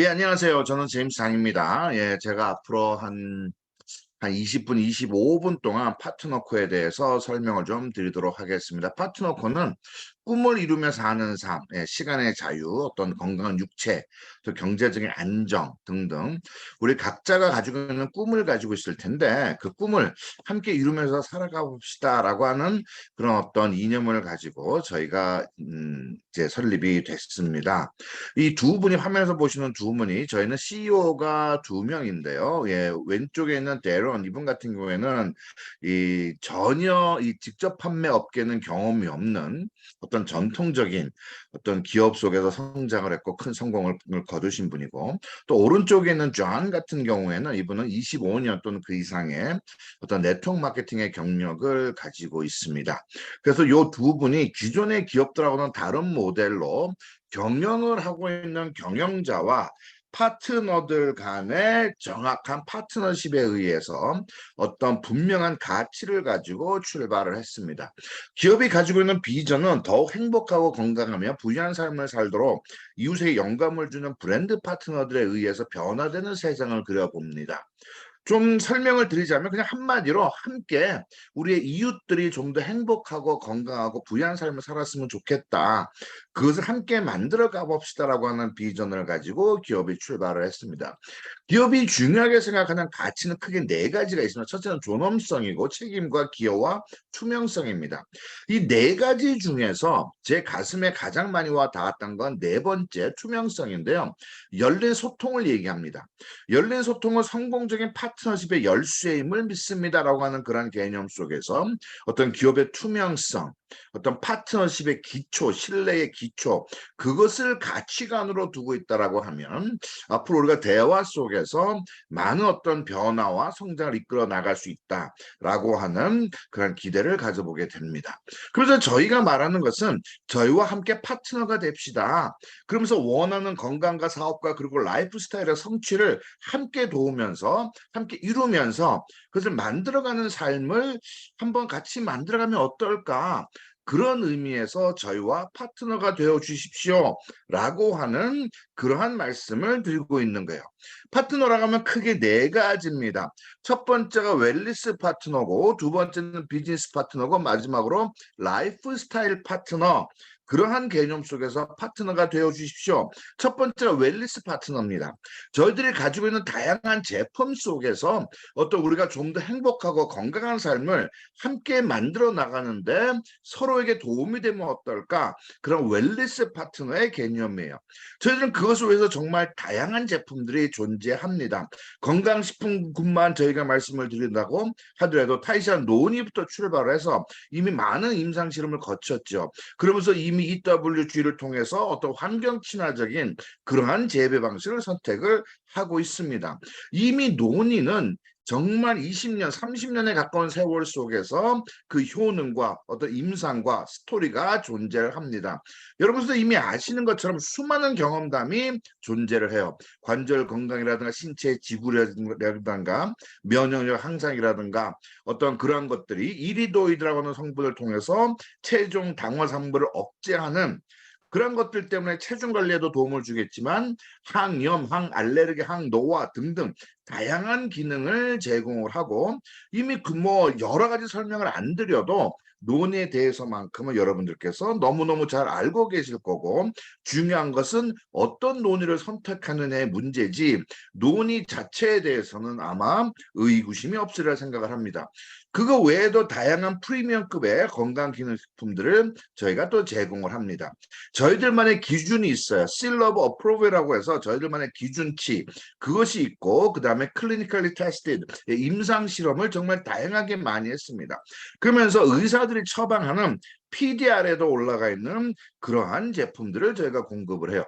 예, 안녕하세요. 저는 제임스 장입니다. 예, 제가 앞으로 한, 한 20분, 25분 동안 파트너코에 대해서 설명을 좀 드리도록 하겠습니다. 파트너코는 꿈을 이루며 사는 삶, 예, 시간의 자유, 어떤 건강한 육체, 또 경제적인 안정 등등 우리 각자가 가지고 있는 꿈을 가지고 있을 텐데 그 꿈을 함께 이루면서 살아가 봅시다라고 하는 그런 어떤 이념을 가지고 저희가 음, 이제 설립이 됐습니다. 이 두 분이 화면에서 보시는 두 분이 저희는 CEO가 두 명인데요. 예, 왼쪽에 있는 데런 이분 같은 경우에는 이 전혀 이 직접 판매 업계는 경험이 없는 어떤 전통적인 어떤 기업 속에서 성장을 했고 큰 성공을 거두신 분이고 또 오른쪽에 있는 존 같은 경우에는 이분은 25년 또는 그 이상의 어떤 네트워크 마케팅의 경력을 가지고 있습니다. 그래서 이 두 분이 기존의 기업들하고는 다른 모델로 경영을 하고 있는 경영자와 파트너들 간의 정확한 파트너십에 의해서 어떤 분명한 가치를 가지고 출발을 했습니다. 기업이 가지고 있는 비전은 더욱 행복하고 건강하며 부유한 삶을 살도록 이웃에 영감을 주는 브랜드 파트너들에 의해서 변화되는 세상을 그려봅니다. 좀 설명을 드리자면 그냥 한마디로 함께 우리의 이웃들이 좀 더 행복하고 건강하고 부유한 삶을 살았으면 좋겠다. 그것을 함께 만들어 가봅시다라고 하는 비전을 가지고 기업이 출발을 했습니다. 기업이 중요하게 생각하는 가치는 크게 네 가지가 있습니다. 첫째는 존엄성이고 책임과 기여와 투명성입니다. 이 네 가지 중에서 제 가슴에 가장 많이 와 닿았던 건 네 번째 투명성인데요. 열린 소통을 얘기합니다. 열린 소통은 성공적인 파트너십의 열쇠임을 믿습니다라고 하는 그런 개념 속에서 어떤 기업의 투명성, 어떤 파트너십의 기초, 신뢰의 기초, 그것을 가치관으로 두고 있다라고 하면 앞으로 우리가 대화 속에서 많은 어떤 변화와 성장을 이끌어 나갈 수 있다라고 하는 그런 기대를 가져보게 됩니다. 그래서 저희가 말하는 것은 저희와 함께 파트너가 됩시다. 그러면서 원하는 건강과 사업과 그리고 라이프 스타일의 성취를 함께 도우면서 함께 이루면서 그것을 만들어가는 삶을 한번 같이 만들어가면 어떨까? 그런 의미에서 저희와 파트너가 되어 주십시오. 라고 하는 그러한 말씀을 드리고 있는 거예요. 파트너라고 하면 크게 네 가지입니다. 첫 번째가 웰리스 파트너고, 두 번째는 비즈니스 파트너고, 마지막으로 라이프 스타일 파트너. 그러한 개념 속에서 파트너가 되어 주십시오. 첫 번째가 웰리스 파트너입니다. 저희들이 가지고 있는 다양한 제품 속에서 어떤 우리가 좀 더 행복하고 건강한 삶을 함께 만들어 나가는데 서로에게 도움이 되면 어떨까? 그런 웰리스 파트너의 개념이에요. 저희들은 그것을 위해서 정말 다양한 제품들이 존재합니다. 건강식품군만 저희가 말씀을 드린다고 하더라도 타이시안 노니부터 출발해서 이미 많은 임상 실험을 거쳤죠. 그러면서 이미 EWG를 통해서 어떤 환경 친화적인 그러한 재배 방식을 선택을 하고 있습니다. 이미 논의는 정말 20년, 30년에 가까운 세월 속에서 그 효능과 어떤 임상과 스토리가 존재를 합니다. 여러분도 이미 아시는 것처럼 수많은 경험담이 존재를 해요. 관절 건강이라든가 신체 지구라든가 면역력 향상이라든가 어떤 그러한 것들이 이리도이드라고 하는 성분을 통해서 체중 당화 산물을 억제하는 그런 것들 때문에 체중 관리에도 도움을 주겠지만 항염, 항알레르기, 항노화 등등 다양한 기능을 제공을 하고 이미 그 뭐 여러 가지 설명을 안 드려도 논에 대해서만큼은 여러분들께서 너무너무 잘 알고 계실 거고 중요한 것은 어떤 논의를 선택하느냐의 문제지 논의 자체에 대해서는 아마 의구심이 없으리라 생각을 합니다. 그거 외에도 다양한 프리미엄급의 건강기능식품들을 저희가 또 제공을 합니다. 저희들만의 기준이 있어요. 실러브 어프로브라고 해서 저희들만의 기준치 그것이 있고 그 다음에 클리니컬리 테스티드 임상 실험을 정말 다양하게 많이 했습니다. 그러면서 의사들이 처방하는 PDR에도 올라가 있는 그러한 제품들을 저희가 공급을 해요.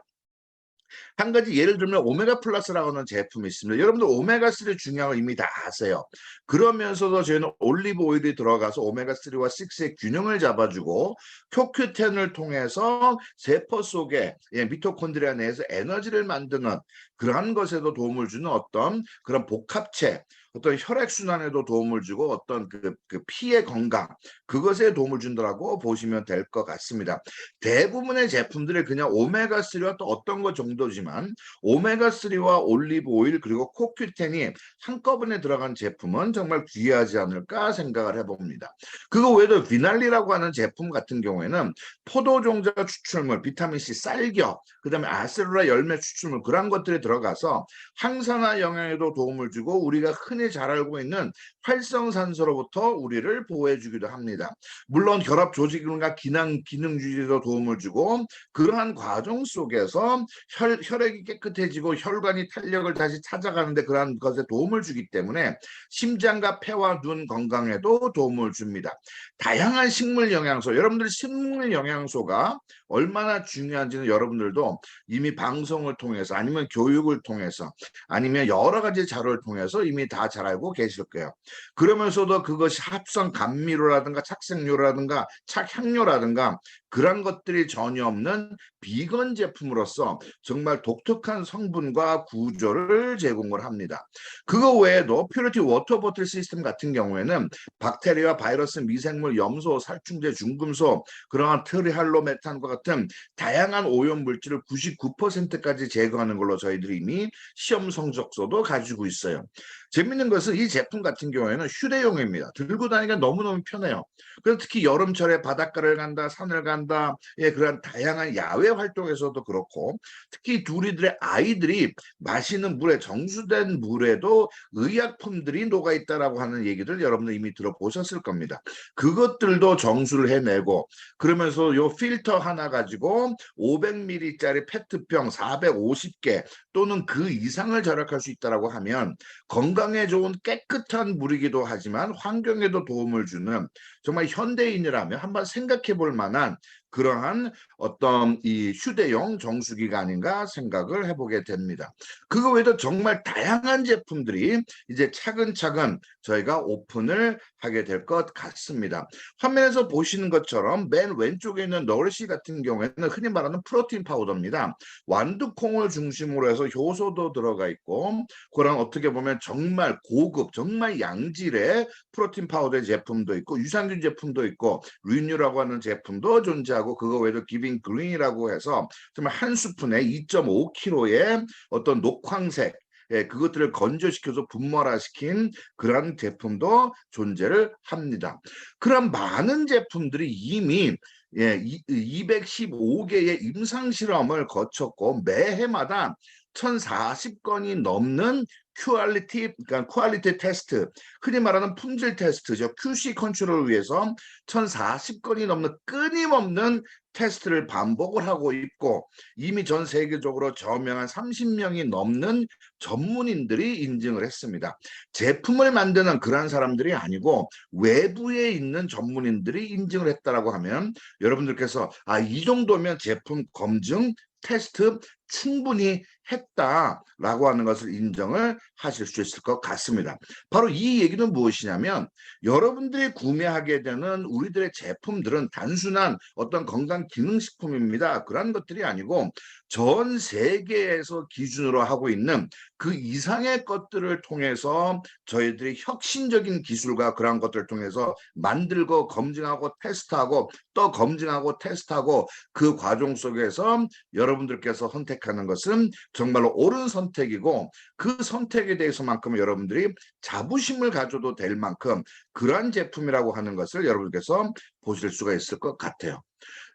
한 가지 예를 들면 오메가 플러스라고 하는 제품이 있습니다. 여러분들 오메가3 중요한 거 이미 다 아세요. 그러면서도 저희는 올리브 오일이 들어가서 오메가3와 6의 균형을 잡아주고 큐큐10을 통해서 세포 속에 예, 미토콘드리아 내에서 에너지를 만드는 그러한 것에도 도움을 주는 어떤 그런 복합체 어떤 혈액 순환에도 도움을 주고 어떤 그, 그 피의 건강 그것에 도움을 준다라고 보시면 될 것 같습니다. 대부분의 제품들이 그냥 오메가 3와 또 어떤 것 정도지만 오메가 3와 올리브 오일 그리고 코큐텐이 한꺼번에 들어간 제품은 정말 귀하지 않을까 생각을 해봅니다. 그거 외에도 비날리라고 하는 제품 같은 경우에는 포도 종자 추출물, 비타민 C, 쌀겨, 그 다음에 아세로라 열매 추출물 그런 것들이 들어가서 항산화 영양에도 도움을 주고 우리가 흔히 잘 알고 있는 활성산소로부터 우리를 보호해주기도 합니다. 물론 혈압 조직과 기능 기능 유지에도 도움을 주고 그러한 과정 속에서 혈, 혈액이 깨끗해지고 혈관이 탄력을 다시 찾아가는데 그러한 것에 도움을 주기 때문에 심장과 폐와 눈 건강에도 도움을 줍니다. 다양한 식물 영양소, 여러분들 식물 영양소가 얼마나 중요한지는 여러분들도 이미 방송을 통해서 아니면 교육을 통해서 아니면 여러 가지 자료를 통해서 이미 다잘 알고 계실 거예요. 그러면서도 그것이 합성 감미료라든가 착색료라든가 착향료라든가 그런 것들이 전혀 없는 비건 제품으로서 정말 독특한 성분과 구조를 제공을 합니다. 그거 외에도 퓨리티 워터 보틀 시스템 같은 경우에는 박테리아, 바이러스, 미생물, 염소, 살충제, 중금속, 그러한 트리할로메탄과 같은 다양한 오염 물질을 99%까지 제거하는 걸로 저희들이 이미 시험 성적서도 가지고 있어요. 재밌는 것은 이 제품 같은 경우에는 휴대용입니다. 들고 다니기가 너무너무 편해요. 그래서 특히 여름철에 바닷가를 간다, 산을 간다, 예, 그런 다양한 야외 활동에서도 그렇고 특히 우리들의 아이들이 마시는 물에 정수된 물에도 의약품들이 녹아 있다라고 하는 얘기를 여러분들 이미 들어보셨을 겁니다. 그것들도 정수를 해내고 그러면서 요 필터 하나 가지고 500ml짜리 페트병 450개 또는 그 이상을 절약할 수 있다라고 하면 건강 에 좋은 깨끗한 물이기도 하지만 환경에도 도움을 주는 정말 현대인이라면 한번 생각해 볼 만한 그러한 어떤 이 휴대용 정수기가 아닌가 생각을 해보게 됩니다. 그거 외에도 정말 다양한 제품들이 이제 차근차근 저희가 오픈을 하게 될 것 같습니다. 화면에서 보시는 것처럼 맨 왼쪽에 있는 너르시 같은 경우에는 흔히 말하는 프로틴 파우더입니다. 완두콩을 중심으로 해서 효소도 들어가 있고 그런 어떻게 보면 정말 고급 정말 양질의 프로틴 파우더 제품도 있고 유산균 제품도 있고 리뉴라고 하는 제품도 존재하고 그거 외에도 기빙 그린이라고 해서 정말 한 스푼에 2.5kg의 어떤 녹황색 예, 그것들을 건조시켜서 분말화시킨 그런 제품도 존재를 합니다. 그런 많은 제품들이 이미 예, 215개의 임상 실험을 거쳤고 매해마다 1040건이 넘는 큐얼리티, 그러니까 퀄리티 테스트, 흔히 말하는 품질 테스트죠. QC 컨트롤을 위해서 1040건이 넘는 끊임없는 테스트를 반복을 하고 있고 이미 전 세계적으로 저명한 30명이 넘는 전문인들이 인증을 했습니다. 제품을 만드는 그러한 사람들이 아니고 외부에 있는 전문인들이 인증을 했다라고 하면 여러분들께서 아 이 정도면 제품 검증 테스트 충분히 했다라고 하는 것을 인정을 하실 수 있을 것 같습니다. 바로 이 얘기는 무엇이냐면 여러분들이 구매하게 되는 우리들의 제품들은 단순한 어떤 건강 기능식품입니다. 그런 것들이 아니고 전 세계에서 기준으로 하고 있는 그 이상의 것들을 통해서 저희들이 혁신적인 기술과 그런 것들을 통해서 만들고 검증하고 테스트하고 또 검증하고 테스트하고 그 과정 속에서 여러분들께서 선택하는 것은 정말로 옳은 선택이고 그 선택에 대해서만큼 여러분들이 자부심을 가져도 될 만큼 그러한 제품이라고 하는 것을 여러분께서 보실 수가 있을 것 같아요.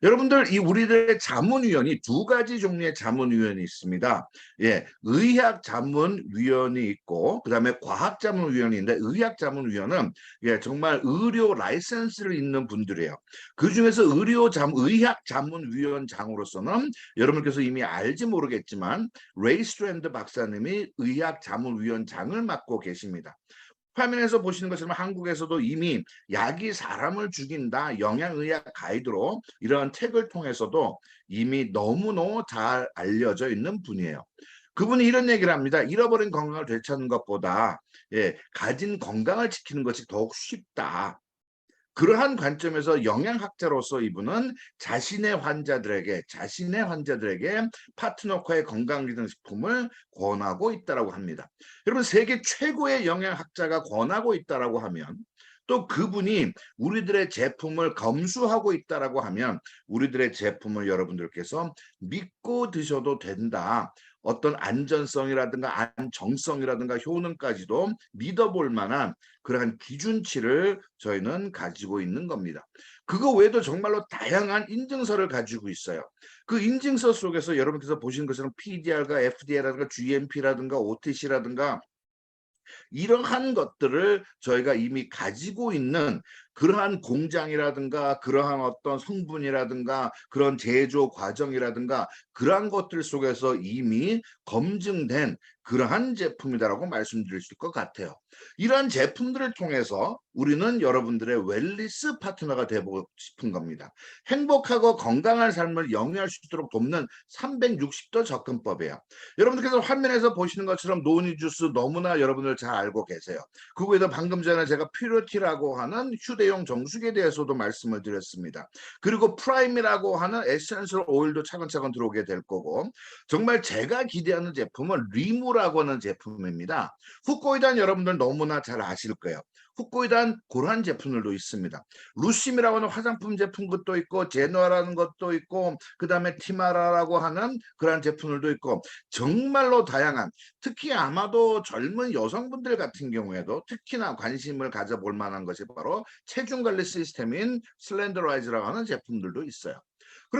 여러분들 이 우리들의 자문위원이 두 가지 종류의 자문위원이 있습니다. 예, 의학 자문위원이 있고 그다음에 과학 자문위원이 있는데 의학 자문위원은 예, 정말 의료 라이센스를 있는 분들이에요. 그 중에서 의료 잠 의학 자문위원장으로서는 여러분께서 이미 알지 모르겠지만 레이 스트랜드 박사님이 의학 자문위원장을 맡고 계십니다. 화면에서 보시는 것처럼 한국에서도 이미 약이 사람을 죽인다 영양의학 가이드로 이러한 책을 통해서도 이미 너무너무 잘 알려져 있는 분이에요. 그분이 이런 얘기를 합니다. 잃어버린 건강을 되찾는 것보다 예, 가진 건강을 지키는 것이 더욱 쉽다. 그러한 관점에서 영양학자로서 이분은 자신의 환자들에게 자신의 환자들에게 파트너코의 건강기능식품을 권하고 있다라고 합니다. 여러분 세계 최고의 영양학자가 권하고 있다라고 하면 또 그분이 우리들의 제품을 검수하고 있다라고 하면 우리들의 제품을 여러분들께서 믿고 드셔도 된다. 어떤 안전성이라든가 안정성이라든가 효능까지도 믿어볼 만한 그러한 기준치를 저희는 가지고 있는 겁니다. 그거 외에도 정말로 다양한 인증서를 가지고 있어요. 그 인증서 속에서 여러분께서 보시는 것처럼 PDR과 FDA라든가 GMP라든가 OTC라든가 이러한 것들을 저희가 이미 가지고 있는 그러한 공장이라든가 그러한 어떤 성분이라든가 그런 제조 과정이라든가 그러한 것들 속에서 이미 검증된 그러한 제품이다라고 말씀드릴 수 있을 것 같아요. 이러한 제품들을 통해서 우리는 여러분들의 웰리스 파트너가 되고 싶은 겁니다. 행복하고 건강한 삶을 영위할 수 있도록 돕는 360도 접근법이에요. 여러분들께서 화면에서 보시는 것처럼 노니 주스 너무나 여러분들 잘 알고 계세요. 그거에다 방금 전에 제가 퓨리티라고 하는 휴대 용 정수기에 대해서도 말씀을 드렸습니다. 그리고 프라임이라고 하는 에센셜 오일도 차근차근 들어오게 될 거고 정말 제가 기대하는 제품은 리무라고 하는 제품입니다. 후코이단 여러분들 너무나 잘 아실 거예요. 후코이단 그러한 제품들도 있습니다. 루심이라고 하는 화장품 제품 것도 있고 제노아라는 것도 있고 그 다음에 티마라라고 하는 그러한 제품들도 있고 정말로 다양한 특히 아마도 젊은 여성분들 같은 경우에도 특히나 관심을 가져볼 만한 것이 바로 체중 관리 시스템인 슬렌더라이즈라고 하는 제품들도 있어요.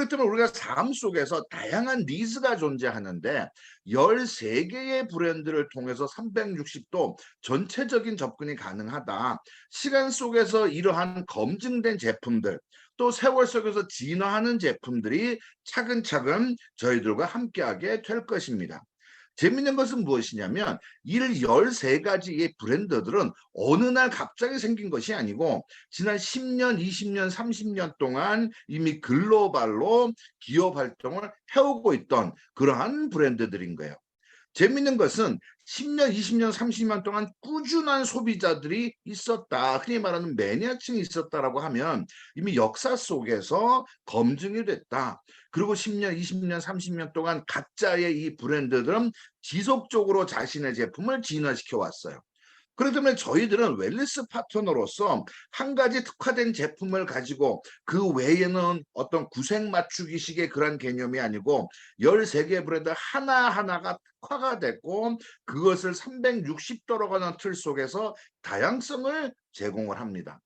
때문에 우리가 삶 속에서 다양한 니즈가 존재하는데 13개의 브랜드를 통해서 360도 전체적인 접근이 가능하다. 시간 속에서 이러한 검증된 제품들 또 세월 속에서 진화하는 제품들이 차근차근 저희들과 함께하게 될 것입니다. 재밌는 것은 무엇이냐면 이 13가지의 브랜드들은 어느 날 갑자기 생긴 것이 아니고 지난 10년, 20년, 30년 동안 이미 글로벌로 기업 활동을 해오고 있던 그러한 브랜드들인 거예요. 재밌는 것은 10년, 20년, 30년 동안 꾸준한 소비자들이 있었다. 흔히 말하는 매니아층이 있었다라고 하면 이미 역사 속에서 검증이 됐다. 그리고 10년, 20년, 30년 동안 각자의 이 브랜드들은 지속적으로 자신의 제품을 진화시켜 왔어요. 그렇기 때문에 저희들은 웰리스 파트너로서 한 가지 특화된 제품을 가지고 그 외에는 어떤 구색 맞추기식의 그런 개념이 아니고 13개 브랜드 하나하나가 특화가 됐고 그것을 360도로 가는 틀 속에서 다양성을 제공을 합니다.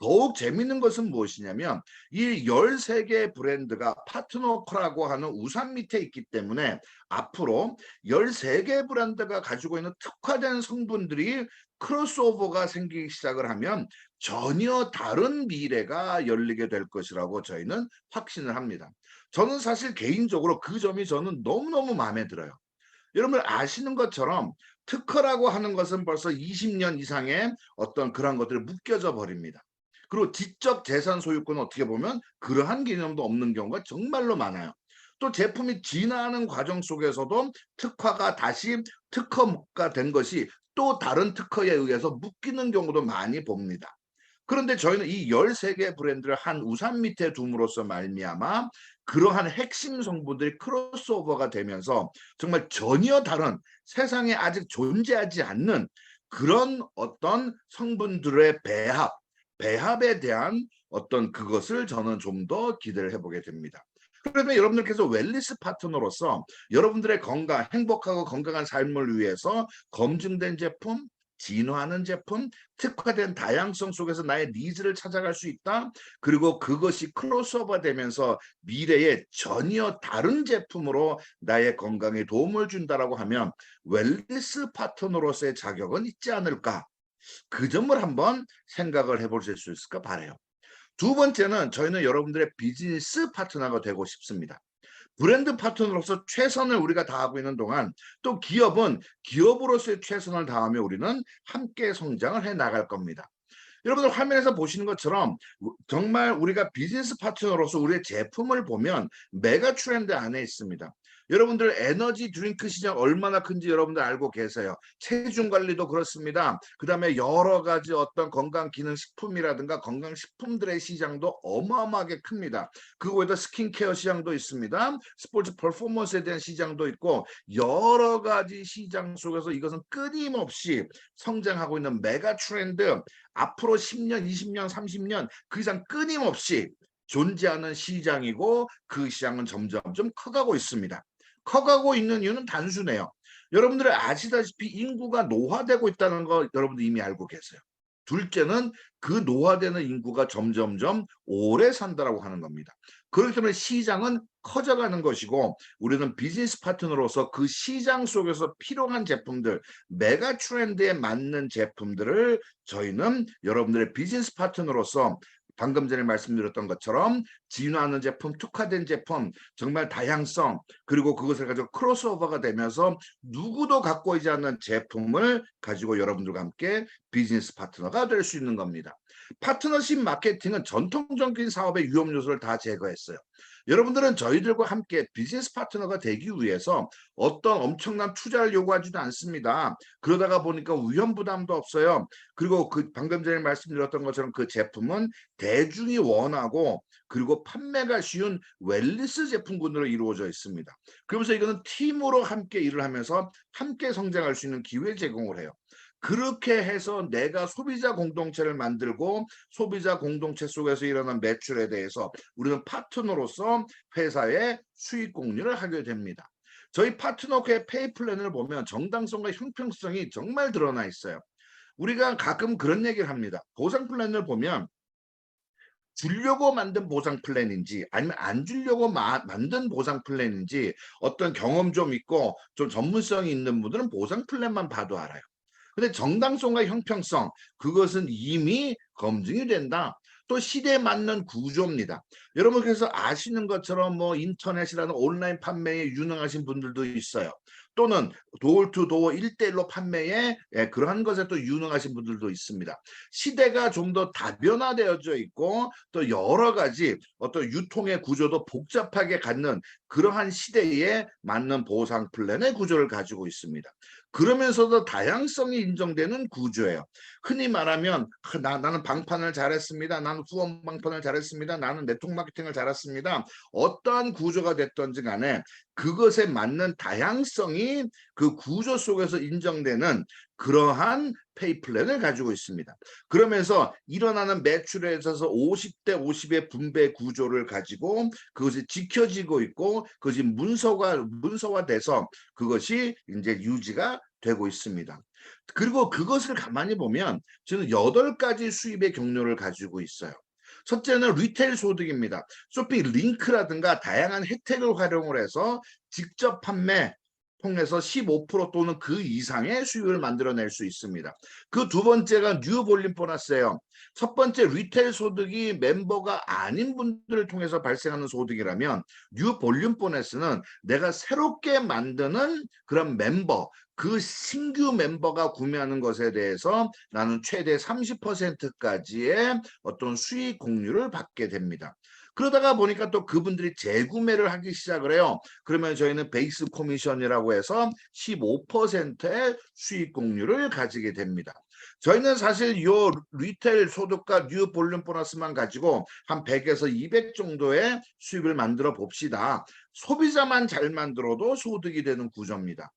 더욱 재밌는 것은 무엇이냐면 이 13개 브랜드가 파트너라고 하는 우산 밑에 있기 때문에 앞으로 13개 브랜드가 가지고 있는 특화된 성분들이 크로스오버가 생기기 시작을 하면 전혀 다른 미래가 열리게 될 것이라고 저희는 확신을 합니다. 저는 사실 개인적으로 그 점이 저는 너무너무 마음에 들어요. 여러분 아시는 것처럼 특허라고 하는 것은 벌써 20년 이상의 어떤 그런 것들이 묶여져 버립니다. 그리고 지적 재산 소유권은 어떻게 보면 그러한 개념도 없는 경우가 정말로 많아요. 또 제품이 진화하는 과정 속에서도 특화가 다시 특허가 된 것이 또 다른 특허에 의해서 묶이는 경우도 많이 봅니다. 그런데 저희는 이 13개 브랜드를 한 우산 밑에 둠으로써 말미암아 그러한 핵심 성분들이 크로스오버가 되면서 정말 전혀 다른 세상에 아직 존재하지 않는 그런 어떤 성분들의 배합, 배합에 대한 어떤 그것을 저는 좀 더 기대를 해보게 됩니다. 그러면 여러분들께서 웰리스 파트너로서 여러분들의 건강, 행복하고 건강한 삶을 위해서 검증된 제품, 진화하는 제품, 특화된 다양성 속에서 나의 니즈를 찾아갈 수 있다. 그리고 그것이 크로스오버 되면서 미래에 전혀 다른 제품으로 나의 건강에 도움을 준다라고 하면 웰리스 파트너로서의 자격은 있지 않을까? 그 점을 한번 생각을 해보실 수 있을까 바래요. 두 번째는 저희는 여러분들의 비즈니스 파트너가 되고 싶습니다. 브랜드 파트너로서 최선을 우리가 다하고 있는 동안 또 기업은 기업으로서의 최선을 다하며 우리는 함께 성장을 해 나갈 겁니다. 여러분들 화면에서 보시는 것처럼 정말 우리가 비즈니스 파트너로서 우리의 제품을 보면 메가 트렌드 안에 있습니다. 여러분들 에너지 드링크 시장 얼마나 큰지 여러분들 알고 계세요. 체중 관리도 그렇습니다. 그 다음에 여러 가지 어떤 건강 기능 식품이라든가 건강 식품들의 시장도 어마어마하게 큽니다. 그거에다 스킨케어 시장도 있습니다. 스포츠 퍼포먼스에 대한 시장도 있고 여러 가지 시장 속에서 이것은 끊임없이 성장하고 있는 메가 트렌드 앞으로 10년, 20년, 30년 그 이상 끊임없이 존재하는 시장이고 그 시장은 점점 좀 커가고 있습니다. 커가고 있는 이유는 단순해요. 여러분들이 아시다시피 인구가 노화되고 있다는 거 여러분들 이미 알고 계세요. 둘째는 그 노화되는 인구가 점점점 오래 산다라고 하는 겁니다. 그렇기 때문에 시장은 커져가는 것이고 우리는 비즈니스 파트너로서 그 시장 속에서 필요한 제품들 메가 트렌드에 맞는 제품들을 저희는 여러분들의 비즈니스 파트너로서 방금 전에 말씀드렸던 것처럼 진화하는 제품, 특화된 제품, 정말 다양성 그리고 그것을 가지고 크로스오버가 되면서 누구도 갖고 있지 않는 제품을 가지고 여러분들과 함께 비즈니스 파트너가 될 수 있는 겁니다. 파트너십 마케팅은 전통적인 사업의 위험 요소를 다 제거했어요. 여러분들은 저희들과 함께 비즈니스 파트너가 되기 위해서 어떤 엄청난 투자를 요구하지도 않습니다. 그러다가 보니까 위험 부담도 없어요. 그리고 그 방금 전에 말씀드렸던 것처럼 그 제품은 대중이 원하고 그리고 판매가 쉬운 웰리스 제품군으로 이루어져 있습니다. 그러면서 이거는 팀으로 함께 일을 하면서 함께 성장할 수 있는 기회 제공을 해요. 그렇게 해서 내가 소비자 공동체를 만들고 소비자 공동체 속에서 일어난 매출에 대해서 우리는 파트너로서 회사의 수익 공유를 하게 됩니다. 저희 파트너의 페이 플랜을 보면 정당성과 형평성이 정말 드러나 있어요. 우리가 가끔 그런 얘기를 합니다. 보상 플랜을 보면 주려고 만든 보상 플랜인지 아니면 안 주려고 마, 만든 보상 플랜인지 어떤 경험 좀 있고 좀 전문성이 있는 분들은 보상 플랜만 봐도 알아요. 근데 정당성과 형평성 그것은 이미 검증이 된다. 또 시대에 맞는 구조입니다. 여러분 그래서 아시는 것처럼 뭐 인터넷이라는 온라인 판매에 유능하신 분들도 있어요. 또는 도어 투 도어 일대일로 판매에 예, 그러한 것에 또 유능하신 분들도 있습니다. 시대가 좀 더 다변화되어져 있고 또 여러 가지 어떤 유통의 구조도 복잡하게 갖는 그러한 시대에 맞는 보상 플랜의 구조를 가지고 있습니다. 그러면서도 다양성이 인정되는 구조예요. 흔히 말하면 나, 나는 방판을 잘했습니다. 나는 후원 방판을 잘했습니다. 나는 네트워크 마케팅을 잘했습니다. 어떠한 구조가 됐던지 간에 그것에 맞는 다양성이 그 구조 속에서 인정되는 그러한 페이 플랜을 가지고 있습니다. 그러면서 일어나는 매출에 있어서 50대 50의 분배 구조를 가지고 그것이 지켜지고 있고 그것이 문서가 문서화돼서 그것이 이제 유지가 되고 있습니다. 그리고 그것을 가만히 보면 저는 여덟 가지 수입의 경로를 가지고 있어요. 첫째는 리테일 소득입니다. 쇼핑 링크라든가 다양한 혜택을 활용을 해서 직접 판매 통해서 15% 또는 그 이상의 수익을 만들어낼 수 있습니다. 그 두 번째가 뉴 볼륨 보너스예요. 첫 번째 리테일 소득이 멤버가 아닌 분들을 통해서 발생하는 소득이라면 뉴 볼륨 보너스는 내가 새롭게 만드는 그런 멤버 그 신규 멤버가 구매하는 것에 대해서 나는 최대 30%까지의 어떤 수익 공유를 받게 됩니다. 그러다가 보니까 또 그분들이 재구매를 하기 시작을 해요. 그러면 저희는 베이스 코미션이라고 해서 15%의 수익 공유를 가지게 됩니다. 저희는 사실 요 리테일 소득과 뉴 볼륨 보너스만 가지고 한 100에서 200 정도의 수익을 만들어 봅시다. 소비자만 잘 만들어도 소득이 되는 구조입니다.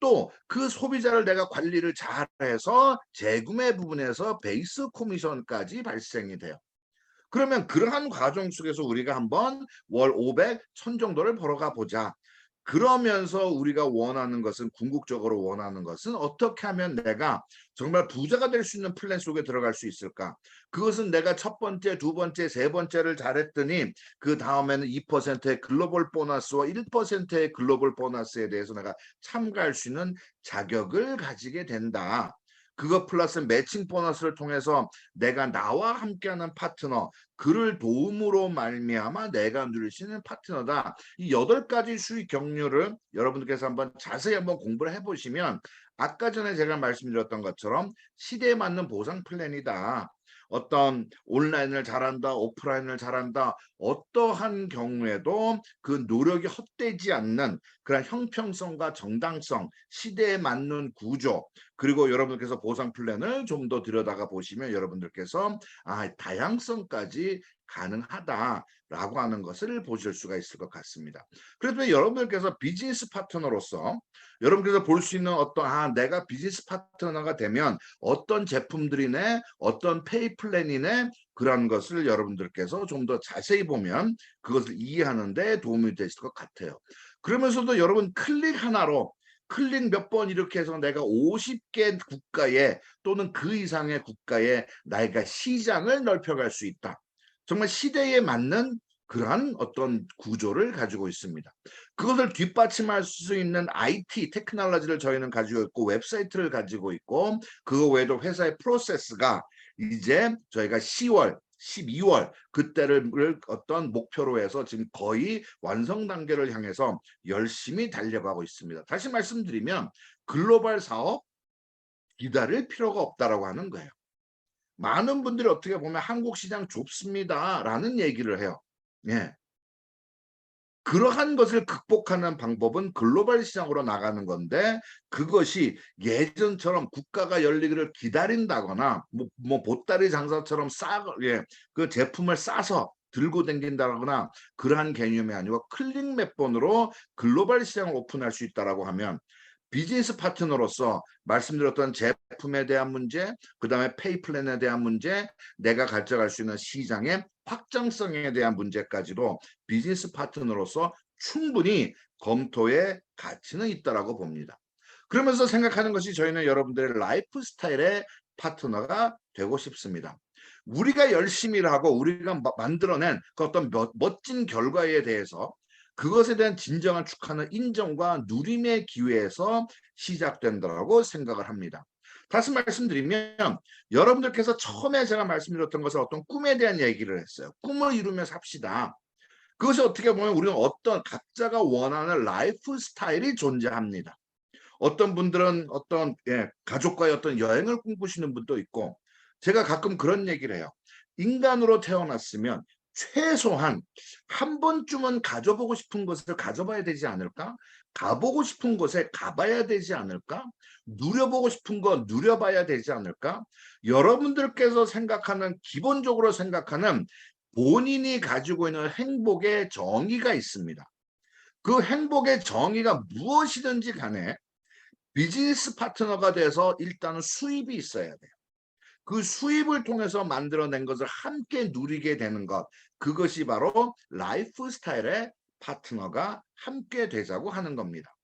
또 그 소비자를 내가 관리를 잘해서 재구매 부분에서 베이스 코미션까지 발생이 돼요. 그러면 그러한 과정 속에서 우리가 한번 월 500, 1000 정도를 벌어가 보자. 그러면서 우리가 원하는 것은 궁극적으로 원하는 것은 어떻게 하면 내가 정말 부자가 될 수 있는 플랜 속에 들어갈 수 있을까? 그것은 내가 첫 번째, 두 번째, 세 번째를 잘했더니 그 다음에는 2%의 글로벌 보너스와 1%의 글로벌 보너스에 대해서 내가 참가할 수 있는 자격을 가지게 된다. 그것 플러스 매칭 보너스를 통해서 내가 나와 함께하는 파트너 그를 도움으로 말미암아 내가 누릴 수 있는 파트너다. 이 여덟 가지 수익 경로를 여러분들께서 한번 자세히 한번 공부를 해보시면 아까 전에 제가 말씀드렸던 것처럼 시대에 맞는 보상 플랜이다. 어떤 온라인을 잘한다, 오프라인을 잘한다, 어떠한 경우에도 그 노력이 헛되지 않는 그런 형평성과 정당성, 시대에 맞는 구조, 그리고 여러분들께서 보상 플랜을 좀 더 들여다가 보시면 여러분들께서 아, 다양성까지 가능하다 라고 하는 것을 보실 수가 있을 것 같습니다. 그래서 여러분들께서 비즈니스 파트너로서 여러분께서 볼 수 있는 어떤 아 내가 비즈니스 파트너가 되면 어떤 제품들이네 어떤 페이 플랜이네 그런 것을 여러분들께서 좀 더 자세히 보면 그것을 이해하는 데 도움이 되실 것 같아요. 그러면서도 여러분 클릭 하나로 클릭 몇 번 이렇게 해서 내가 50개 국가에 또는 그 이상의 국가에 나이가 시장을 넓혀갈 수 있다. 정말 시대에 맞는 그러한 어떤 구조를 가지고 있습니다. 그것을 뒷받침할 수 있는 IT 테크놀로지를 저희는 가지고 있고 웹사이트를 가지고 있고 그 외에도 회사의 프로세스가 이제 저희가 10월 12월 그때를 어떤 목표로 해서 지금 거의 완성 단계를 향해서 열심히 달려가고 있습니다. 다시 말씀드리면 글로벌 사업 기다릴 필요가 없다라고 하는 거예요. 많은 분들이 어떻게 보면 한국 시장 좁습니다라는 얘기를 해요. 예. 그러한 것을 극복하는 방법은 글로벌 시장으로 나가는 건데 그것이 예전처럼 국가가 열리기를 기다린다거나 뭐, 뭐 보따리 장사처럼 싸, 예, 그 제품을 싸서 들고 댕긴다거나 그러한 개념이 아니고 클릭 몇 번으로 글로벌 시장을 오픈할 수 있다라고 하면 비즈니스 파트너로서 말씀드렸던 제품에 대한 문제, 그 다음에 페이 플랜에 대한 문제, 내가 가져갈 수 있는 시장의 확장성에 대한 문제까지도 비즈니스 파트너로서 충분히 검토의 가치는 있다라고 봅니다. 그러면서 생각하는 것이 저희는 여러분들의 라이프 스타일의 파트너가 되고 싶습니다. 우리가 열심히 일하고 우리가 만들어낸 그 어떤 멋진 결과에 대해서 그것에 대한 진정한 축하는 인정과 누림의 기회에서 시작된다고 생각을 합니다. 다시 말씀드리면 여러분들께서 처음에 제가 말씀드렸던 것은 어떤 꿈에 대한 얘기를 했어요. 꿈을 이루며 삽시다. 그것이 어떻게 보면 우리는 어떤 각자가 원하는 라이프 스타일이 존재합니다. 어떤 분들은 어떤 예, 가족과의 어떤 여행을 꿈꾸시는 분도 있고 제가 가끔 그런 얘기를 해요. 인간으로 태어났으면 최소한 한 번쯤은 가져보고 싶은 것을 가져봐야 되지 않을까? 가보고 싶은 곳에 가봐야 되지 않을까? 누려보고 싶은 거 누려봐야 되지 않을까? 여러분들께서 생각하는 기본적으로 생각하는 본인이 가지고 있는 행복의 정의가 있습니다. 그 행복의 정의가 무엇이든지 간에 비즈니스 파트너가 돼서 일단은 수입이 있어야 돼요. 그 수입을 통해서 만들어낸 것을 함께 누리게 되는 것 그것이 바로 라이프 스타일의 파트너가 함께 되자고 하는 겁니다.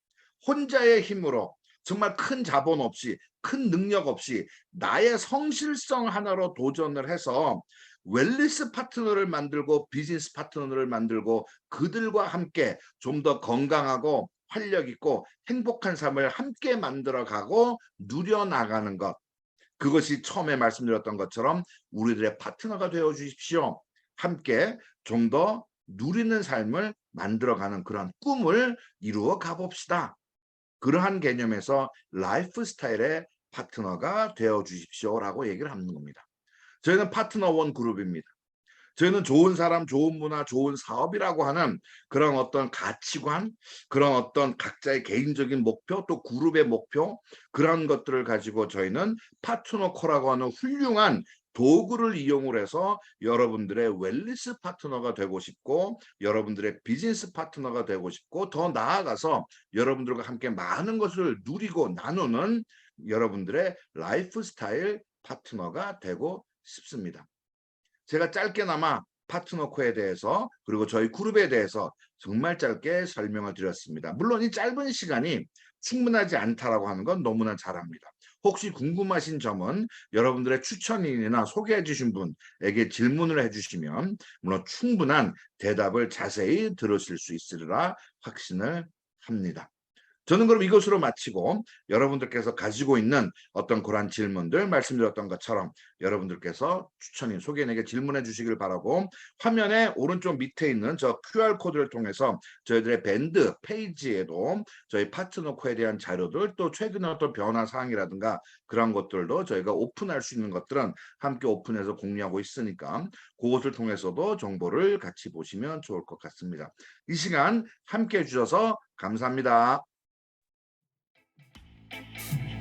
혼자의 힘으로 정말 큰 자본 없이 큰 능력 없이 나의 성실성 하나로 도전을 해서 웰리스 파트너를 만들고 비즈니스 파트너를 만들고 그들과 함께 좀 더 건강하고 활력 있고 행복한 삶을 함께 만들어 가고 누려 나가는 것 그것이 처음에 말씀드렸던 것처럼 우리들의 파트너가 되어 주십시오. 함께 좀 더 누리는 삶을 만들어가는 그런 꿈을 이루어 가봅시다. 그러한 개념에서 라이프 스타일의 파트너가 되어 주십시오라고 얘기를 하는 겁니다. 저희는 파트너 원 그룹입니다. 저희는 좋은 사람, 좋은 문화, 좋은 사업이라고 하는 그런 어떤 가치관, 그런 어떤 각자의 개인적인 목표, 또 그룹의 목표, 그런 것들을 가지고 저희는 파트너 코라고 하는 훌륭한 도구를 이용을 해서 여러분들의 웰리스 파트너가 되고 싶고 여러분들의 비즈니스 파트너가 되고 싶고 더 나아가서 여러분들과 함께 많은 것을 누리고 나누는 여러분들의 라이프 스타일 파트너가 되고 싶습니다. 제가 짧게나마 파트너코에 대해서 그리고 저희 그룹에 대해서 정말 짧게 설명을 드렸습니다. 물론 이 짧은 시간이 충분하지 않다라고 하는 건 너무나 잘 압니다. 혹시 궁금하신 점은 여러분들의 추천인이나 소개해 주신 분에게 질문을 해 주시면 물론 충분한 대답을 자세히 들으실 수 있으리라 확신을 합니다. 저는 그럼 이것으로 마치고 여러분들께서 가지고 있는 어떤 그러한 질문들 말씀드렸던 것처럼 여러분들께서 추천인 소개인에게 질문해 주시길 바라고 화면에 오른쪽 밑에 있는 저 QR 코드를 통해서 저희들의 밴드 페이지에도 저희 파트너코에 대한 자료들 또 최근에 어떤 변화 사항이라든가 그런 것들도 저희가 오픈할 수 있는 것들은 함께 오픈해서 공유하고 있으니까 그것을 통해서도 정보를 같이 보시면 좋을 것 같습니다. 이 시간 함께 해주셔서 감사합니다. Thank you.